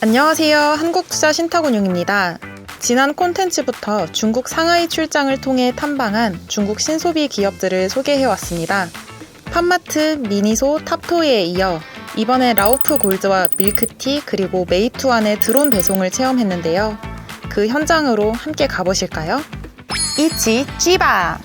안녕하세요. 한국투자 신탁운용입니다. 지난 콘텐츠부터 중국 상하이 출장을 통해 탐방한 중국 신소비 기업들을 소개해왔습니다. 팜마트, 미니소, 탑토이에 이어 이번에 라우프 골드와 밀크티 그리고 메이투안의 드론 배송을 체험했는데요. 그 현장으로 함께 가보실까요? 이치 찌바!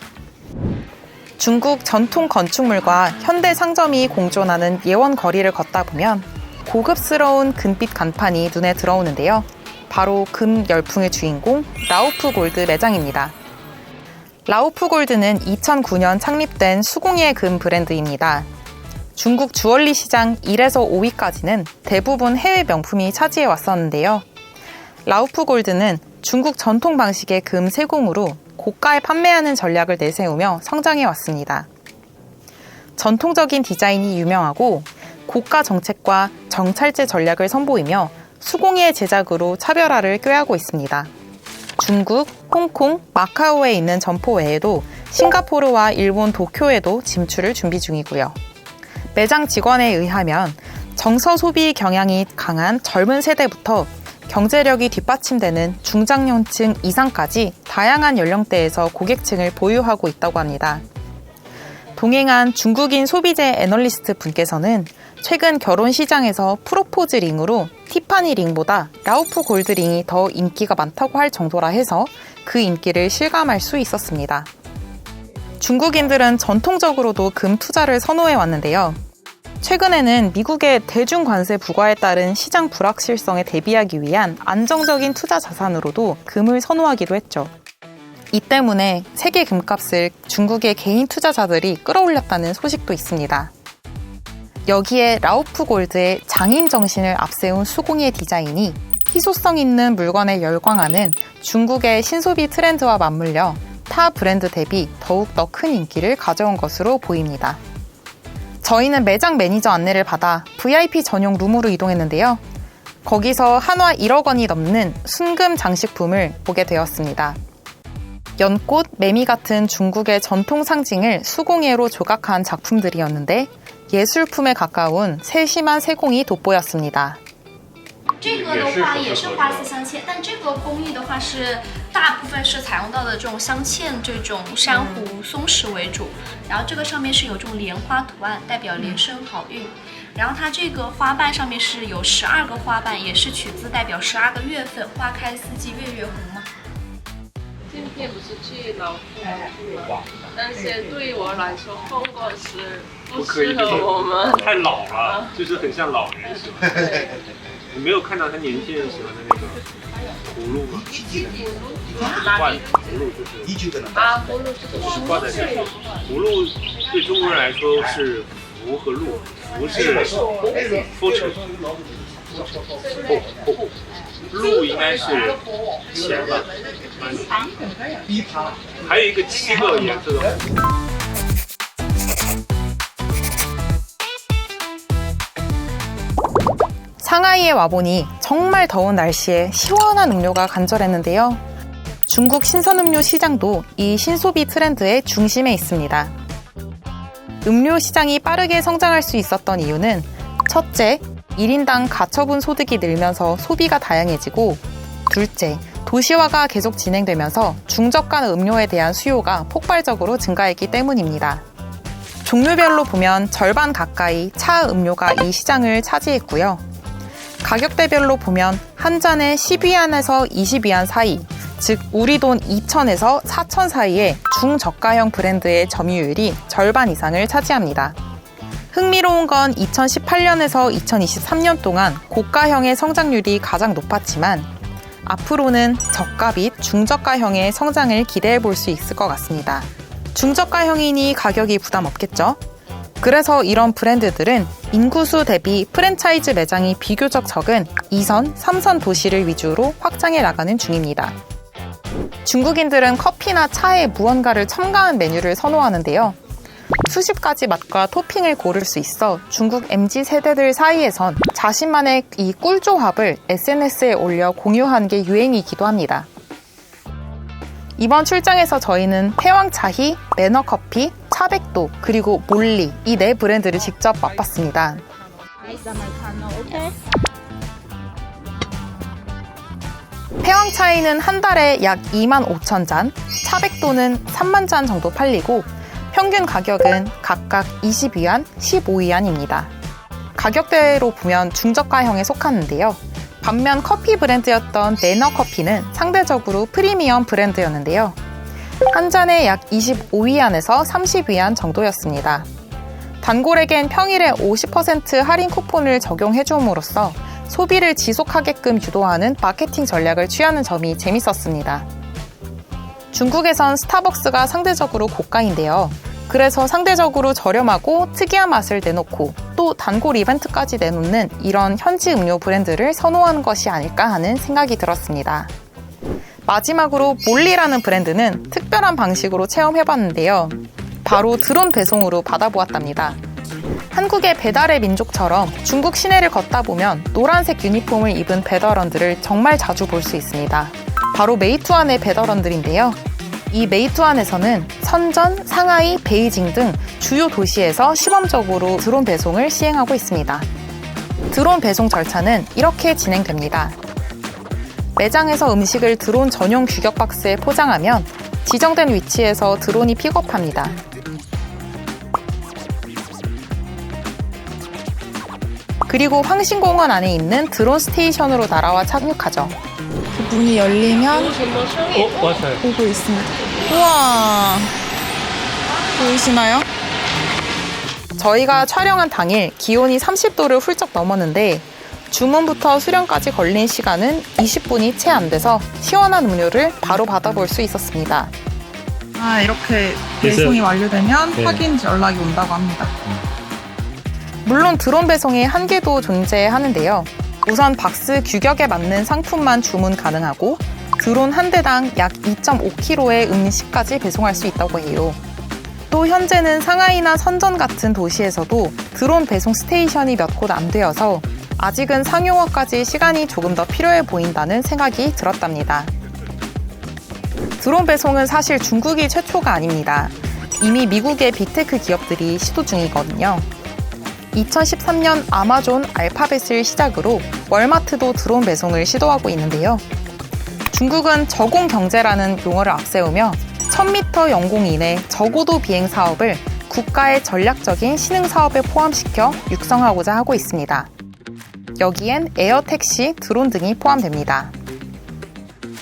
중국 전통 건축물과 현대 상점이 공존하는 예원 거리를 걷다 보면 고급스러운 금빛 간판이 눈에 들어오는데요. 바로 금 열풍의 주인공 라우프 골드 매장입니다. 라우프 골드는 2009년 창립된 수공예 금 브랜드입니다. 중국 주얼리 시장 1에서 5위까지는 대부분 해외 명품이 차지해 왔었는데요. 라우프 골드는 중국 전통 방식의 금 세공으로 고가에 판매하는 전략을 내세우며 성장해 왔습니다. 전통적인 디자인이 유명하고 고가 정책과 정찰제 전략을 선보이며 수공예 제작으로 차별화를 꾀하고 있습니다. 중국, 홍콩, 마카오에 있는 점포 외에도 싱가포르와 일본 도쿄에도 진출을 준비 중이고요. 매장 직원에 의하면 정서 소비 경향이 강한 젊은 세대부터 경제력이 뒷받침되는 중장년층 이상까지 다양한 연령대에서 고객층을 보유하고 있다고 합니다. 동행한 중국인 소비재 애널리스트 분께서는 최근 결혼 시장에서 프로포즈 링으로 티파니 링보다 라우프 골드 링이 더 인기가 많다고 할 정도라 해서 그 인기를 실감할 수 있었습니다. 중국인들은 전통적으로도 금 투자를 선호해 왔는데요. 최근에는 미국의 대중 관세 부과에 따른 시장 불확실성에 대비하기 위한 안정적인 투자 자산으로도 금을 선호하기도 했죠. 이 때문에 세계 금값을 중국의 개인 투자자들이 끌어올렸다는 소식도 있습니다. 여기에 라우프 골드의 장인 정신을 앞세운 수공예 디자인이 희소성 있는 물건에 열광하는 중국의 신소비 트렌드와 맞물려 타 브랜드 대비 더욱 더 큰 인기를 가져온 것으로 보입니다. 저희는 매장 매니저 안내를 받아 VIP 전용 룸으로 이동했는데요. 거기서 한화 1억 원이 넘는 순금 장식품을 보게 되었습니다. 연꽃, 매미 같은 중국의 전통 상징을 수공예로 조각한 작품들이었는데 예술품에 가까운 세심한 세공이 돋보였습니다. 这个的话也是花丝镶嵌，但这个工艺的话是 大部分是采用到的这种镶嵌这种珊瑚松石为主，然后这个上面是有这种莲花图案，代表连生好运。然后它这个花瓣上面是有十二个花瓣，也是取自代表十二个月份，花开四季月月红嘛。今天不是去老夫吗？但是对于我来说，凤果是不适合我们。太老了，就是很像老人喜欢。对，你没有看到他年轻人喜欢的那个葫芦吗？挂哪里？葫芦就是啊，葫芦就是？挂在这里。葫芦对中国人来说是福和禄，福是福成，福福，禄应该是钱吧？还有一个七个颜色的 상하이에 와보니 정말 더운 날씨에 시원한 음료가 간절했는데요. 중국 신선음료 시장도 이 신소비 트렌드의 중심에 있습니다. 음료 시장이 빠르게 성장할 수 있었던 이유는 첫째, 1인당 가처분 소득이 늘면서 소비가 다양해지고 둘째, 도시화가 계속 진행되면서 중저가 음료에 대한 수요가 폭발적으로 증가했기 때문입니다. 종류별로 보면 절반 가까이 차 음료가 이 시장을 차지했고요. 가격대별로 보면 한 잔에 10위안에서 20위안 사이, 즉 우리 돈 2천에서 4천 사이의 중저가형 브랜드의 점유율이 절반 이상을 차지합니다. 흥미로운 건 2018년에서 2023년 동안 고가형의 성장률이 가장 높았지만 앞으로는 저가 및 중저가형의 성장을 기대해 볼 수 있을 것 같습니다. 중저가형이니 가격이 부담 없겠죠? 그래서 이런 브랜드들은 인구수 대비 프랜차이즈 매장이 비교적 적은 2선, 3선 도시를 위주로 확장해 나가는 중입니다. 중국인들은 커피나 차에 무언가를 첨가한 메뉴를 선호하는데요. 수십 가지 맛과 토핑을 고를 수 있어 중국 MZ 세대들 사이에선 자신만의 이 꿀조합을 SNS에 올려 공유하는 게 유행이기도 합니다. 이번 출장에서 저희는 패왕차희, 매너커피, 차백도, 그리고 몰리 이 네 브랜드를 직접 맛봤습니다. 패왕 차이는 한 달에 약 2만 5천 잔, 차백도는 3만 잔 정도 팔리고 평균 가격은 각각 20위안, 15위안입니다. 가격대로 보면 중저가형에 속하는데요. 반면 커피 브랜드였던 매너 커피는 상대적으로 프리미엄 브랜드였는데요. 한 잔에 약 25위안에서 30위안 정도였습니다. 단골에겐 평일에 50% 할인 쿠폰을 적용해 줌으로써 소비를 지속하게끔 유도하는 마케팅 전략을 취하는 점이 재밌었습니다. 중국에선 스타벅스가 상대적으로 고가인데요. 그래서 상대적으로 저렴하고 특이한 맛을 내놓고 또 단골 이벤트까지 내놓는 이런 현지 음료 브랜드를 선호하는 것이 아닐까 하는 생각이 들었습니다. 마지막으로 몰리라는 브랜드는 특별한 방식으로 체험해봤는데요. 바로 드론 배송으로 받아보았답니다. 한국의 배달의 민족처럼 중국 시내를 걷다 보면 노란색 유니폼을 입은 배달원들을 정말 자주 볼 수 있습니다. 바로 메이투안의 배달원들인데요. 이 메이투안에서는 선전, 상하이, 베이징 등 주요 도시에서 시범적으로 드론 배송을 시행하고 있습니다. 드론 배송 절차는 이렇게 진행됩니다. 매장에서 음식을 드론 전용 규격 박스에 포장하면 지정된 위치에서 드론이 픽업합니다. 그리고 황신공원 안에 있는 드론 스테이션으로 날아와 착륙하죠. 문이 열리면 어, 맞아요. 오고 있습니다. 우와. 보이시나요? 저희가 촬영한 당일 기온이 30도를 훌쩍 넘었는데 주문부터 수령까지 걸린 시간은 20분이 채 안 돼서 시원한 음료를 바로 받아볼 수 있었습니다. 아, 이렇게 배송이 완료되면 네. 확인 연락이 온다고 합니다. 물론 드론 배송에 한계도 존재하는데요. 우선 박스 규격에 맞는 상품만 주문 가능하고 드론 한 대당 약 2.5kg의 음식까지 배송할 수 있다고 해요. 또 현재는 상하이나 선전 같은 도시에서도 드론 배송 스테이션이 몇 곳 안 되어서 아직은 상용화까지 시간이 조금 더 필요해 보인다는 생각이 들었답니다. 드론 배송은 사실 중국이 최초가 아닙니다. 이미 미국의 빅테크 기업들이 시도 중이거든요. 2013년 아마존 알파벳을 시작으로 월마트도 드론 배송을 시도하고 있는데요. 중국은 저공 경제라는 용어를 앞세우며 1000m 영공 이내 저고도 비행 사업을 국가의 전략적인 신흥 사업에 포함시켜 육성하고자 하고 있습니다. 여기엔 에어 택시, 드론 등이 포함됩니다.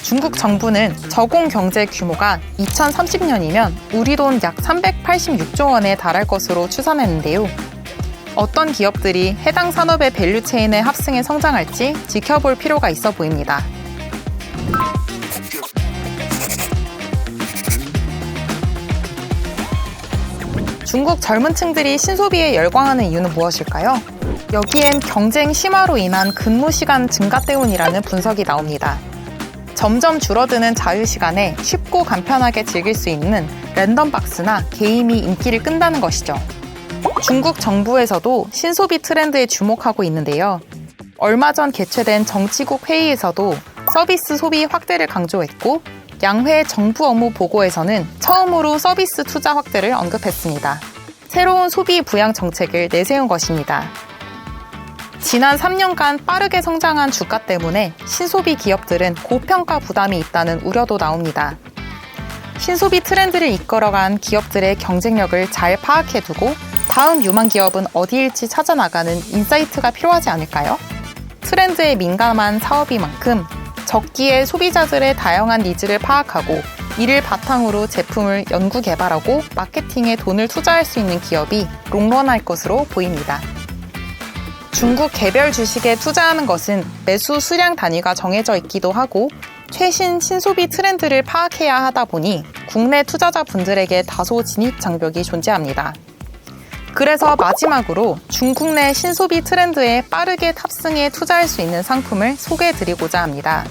중국 정부는 저공 경제 규모가 2030년이면 우리 돈 약 386조 원에 달할 것으로 추산했는데요. 어떤 기업들이 해당 산업의 밸류 체인에 합승해 성장할지 지켜볼 필요가 있어 보입니다. 중국 젊은 층들이 신소비에 열광하는 이유는 무엇일까요? 여기엔 경쟁 심화로 인한 근무 시간 증가 때문이라는 분석이 나옵니다. 점점 줄어드는 자유 시간에 쉽고 간편하게 즐길 수 있는 랜덤 박스나 게임이 인기를 끈다는 것이죠. 중국 정부에서도 신소비 트렌드에 주목하고 있는데요. 얼마 전 개최된 정치국 회의에서도 서비스 소비 확대를 강조했고 양회 정부 업무 보고에서는 처음으로 서비스 투자 확대를 언급했습니다. 새로운 소비 부양 정책을 내세운 것입니다. 지난 3년간 빠르게 성장한 주가 때문에 신소비 기업들은 고평가 부담이 있다는 우려도 나옵니다. 신소비 트렌드를 이끌어간 기업들의 경쟁력을 잘 파악해두고 다음 유망 기업은 어디일지 찾아나가는 인사이트가 필요하지 않을까요? 트렌드에 민감한 사업이만큼 적기에 소비자들의 다양한 니즈를 파악하고 이를 바탕으로 제품을 연구 개발하고 마케팅에 돈을 투자할 수 있는 기업이 롱런할 것으로 보입니다. 중국 개별 주식에 투자하는 것은 매수 수량 단위가 정해져 있기도 하고 최신 신소비 트렌드를 파악해야 하다 보니 국내 투자자분들에게 다소 진입 장벽이 존재합니다. 그래서 마지막으로 중국 내 신소비 트렌드에 빠르게 탑승해 투자할 수 있는 상품을 소개해 드리고자 합니다.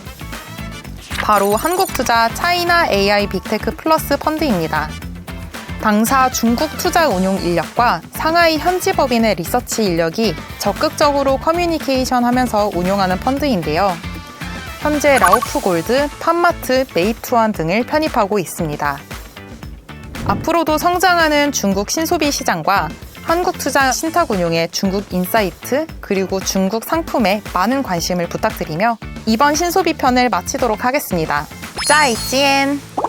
바로 한국투자 차이나 AI 빅테크 플러스 펀드입니다. 당사 중국 투자 운용 인력과 상하이 현지 법인의 리서치 인력이 적극적으로 커뮤니케이션 하면서 운용하는 펀드인데요. 현재 라우프 골드, 팜마트, 메이투안 등을 편입하고 있습니다. 앞으로도 성장하는 중국 신소비 시장과 한국 투자 신탁 운용의 중국 인사이트 그리고 중국 상품에 많은 관심을 부탁드리며 이번 신소비 편을 마치도록 하겠습니다. 짜이찐!